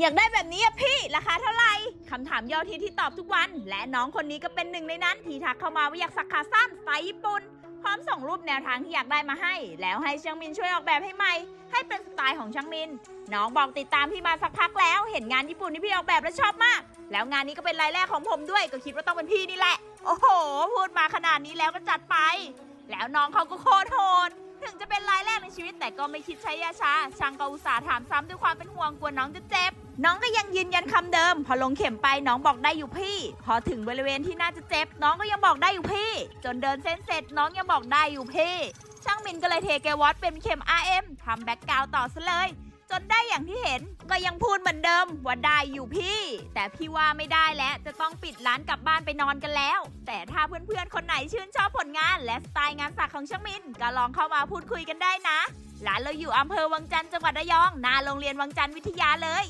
อยากได้แบบนี้อะพี่ราคาเท่าไหร่คำถามยอดฮิตที่ตอบทุกวัน และน้องคนนี้ก็เป็นหนึ่งในนั้น ที่ทักเข้ามาว่าอยากสักขาสั้นสไตล์ญี่ปุ่นพร้อมส่งรูปแนวทางที่อยากได้มาให้ แล้วให้ช่างมินช่วยออกแบบให้ใหม่ ให้เป็นสไตล์ของช่างมิน น้องบอกติดตามพี่มาสักพักแล้ว เห็นงานญี่ปุ่นที่พี่ออกแบบแล้วชอบมาก แล้วงานนี้ก็เป็นรายแรกของผมด้วย ก็คิดว่าต้องเป็นพี่นี่แหละ โอ้โห พูดมาขนาดนี้แล้วก็จัดไป แล้วน้องเขาก็โคตรโหด ถึงจะเป็นรายแรกในชีวิตแต่ก็ไม่คิดใช้ยาชาช่างก็อุตส่าห์ถามซ้ำด้วยความเป็นห่วงกลัวน้องจะเจ็บ น้องก็ยังยืนยันคำเดิม พอลงเข็มไปน้องบอกได้อยู่พี่ พอถึงบริเวณที่น่าจะเจ็บ น้องก็ยังบอกได้อยู่พี่ จนเดินเส้นเสร็จน้องยังบอกได้อยู่พี่ ช่างมินก็เลยเทแกวอตเป็นเข็ม RM ทำแบ็กกราวต่อซะเลย จนได้อย่างที่เห็น ก็ยังพูดเหมือนเดิมว่าได้อยู่พี่ แต่พี่ว่าไม่ได้แล้วจะต้องปิดร้านกลับบ้านไปนอนกันแล้ว แต่ถ้าเพื่อนๆ คนไหนชื่นชอบผลงาน และสไตล์งานสักของช่างมิน ก็ลองเข้ามาพูดคุยกันได้นะร้านเราอยู่อำเภอวังจันทร์จังหวัดระยองหน้าโรงเรียนวังจันทร์วิทยาเลย